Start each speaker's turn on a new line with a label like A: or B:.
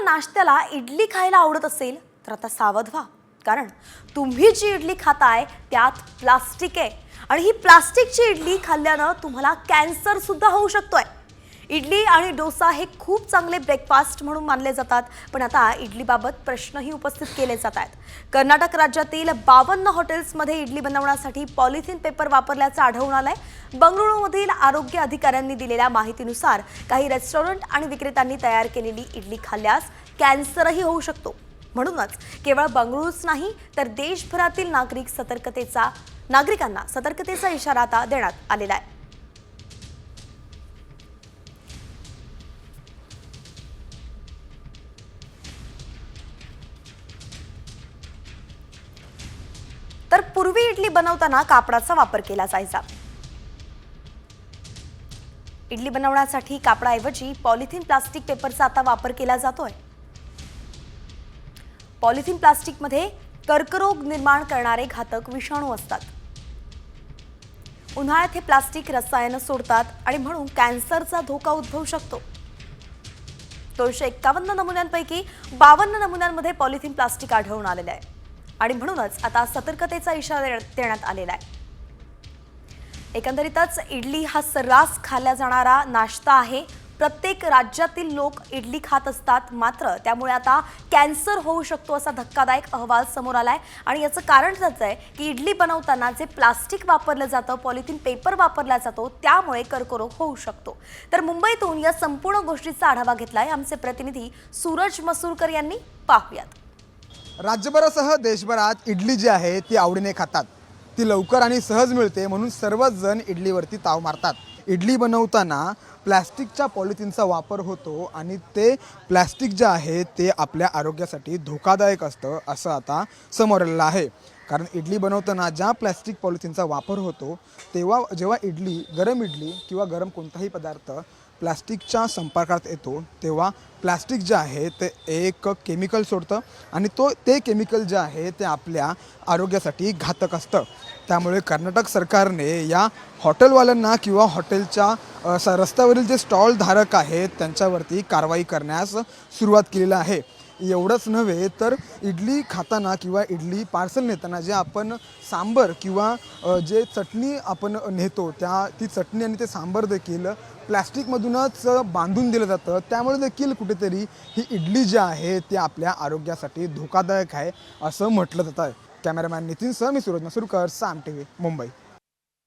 A: नाश्त्याला इडली खायला आवडत असेल तर आता सावध व्हा. कारण तुम्ही जी इडली खाताय त्यात प्लास्टिक आहे. आणि ही प्लास्टिकची इडली खाल्ल्यानं तुम्हाला कॅन्सर सुद्धा होऊ शकतोय. इडली आणि डोसा हे खूप चांगले ब्रेकफास्ट म्हणून मानले जातात. पण आता इडलीबाबत प्रश्नही उपस्थित केले जात आहेत. कर्नाटक राज्यातील बावन्न हॉटेल्समध्ये इडली बनवण्यासाठी पॉलिथिन पेपर वापरल्याचं आढळून आलंय. बंगळुरूमधील आरोग्य अधिकाऱ्यांनी दिलेल्या माहितीनुसार काही रेस्टॉरंट आणि विक्रेत्यांनी तयार केलेली इडली खाल्ल्यास कॅन्सरही होऊ शकतो. म्हणूनच केवळ बंगळुरूच नाही तर देशभरातील नागरिक सतर्कतेचा नागरिकांना सतर्कतेचा इशारा आता देण्यात आलेला आहे. तर पूर्वी इडली बनवताना कापडाचा वापर केला जायचा. इडली बनवण्यासाठी कापडाऐवजी पॉलिथिन प्लास्टिक पेपरचा आता वापर केला जातोय. पॉलिथिन प्लास्टिकमध्ये कर्करोग निर्माण करणारे घातक विषाणू असतात. उन्हाळ्यात हे प्लास्टिक रसायनं सोडतात आणि म्हणून कॅन्सरचा धोका उद्भवू शकतो. दोनशे एक्कावन्न नमुन्यांपैकी बावन्न नमुन्यांमध्ये पॉलिथिन प्लास्टिक आढळून आलेलं आहे. आणि म्हणूनच आता सतर्कतेचा इशारा देण्यात- आलेला आहे. एकंदरीतच इडली हा सर्रास खाल्ला जाणारा नाश्ता आहे. प्रत्येक राज्यातील लोक इडली खात असतात मात्र त्यामुळे आता कॅन्सर होऊ शकतो असा धक्कादायक अहवाल समोर आला आहे आणि याचं कारण त्याचं आहे की इडली बनवताना जे प्लास्टिक वापरलं जातं पॉलिथिन पेपर वापरला जातो त्यामुळे कर्करोग होऊ शकतो. तर मुंबईतून या संपूर्ण गोष्टीचा आढावा घेतला आहे आमचे प्रतिनिधी सूरज मसूरकर यांनी. पाहूयात.
B: राज्यभरासह देशभरात इडली जी आहे ती आवडीने खातात. ती लवकर आणि सहज मिळते म्हणून सर्वच जण इडलीवरती ताव मारतात. इडली बनवताना प्लॅस्टिकच्या पॉलिथिनचा वापर होतो आणि ते प्लॅस्टिक जे आहे ते आपल्या आरोग्यासाठी धोकादायक असतं असं आता समोर आलेलं आहे. कारण इडली बनवताना ज्या प्लॅस्टिक पॉलिथिनचा वापर होतो तेव्हा जेव्हा इडली गरम इडली किंवा गरम कोणताही पदार्थ प्लास्टिकच्या संपर्कात येतो तेव्हा प्लास्टिक जे आहे ते एक केमिकल सोडतं आणि तो ते केमिकल जे आहे ते आपल्या आरोग्यासाठी घातक असतं. त्यामुळे कर्नाटक सरकारने या हॉटेलवाल्यांना किंवा हॉटेलच्या स रस्त्यावरील जे स्टॉल धारक आहेत त्यांच्यावरती कारवाई करण्यास सुरुवात केलेली आहे. एवढंच नव्हे तर इडली खाताना किंवा इडली पार्सल नेताना जे आपण सांबर किंवा जे चटणी आपण नेतो त्या ती चटणी आणि ते सांबर देखील प्लॅस्टिकमधूनच बांधून दिलं जातं. त्यामुळे देखील कुठेतरी ही इडली जी आहे ती आपल्या आरोग्यासाठी धोकादायक आहे असं म्हटलं जातं. आहे कॅमेरामॅन नितीनसह मी सूरज मसूरकर साम टी व्ही मुंबई.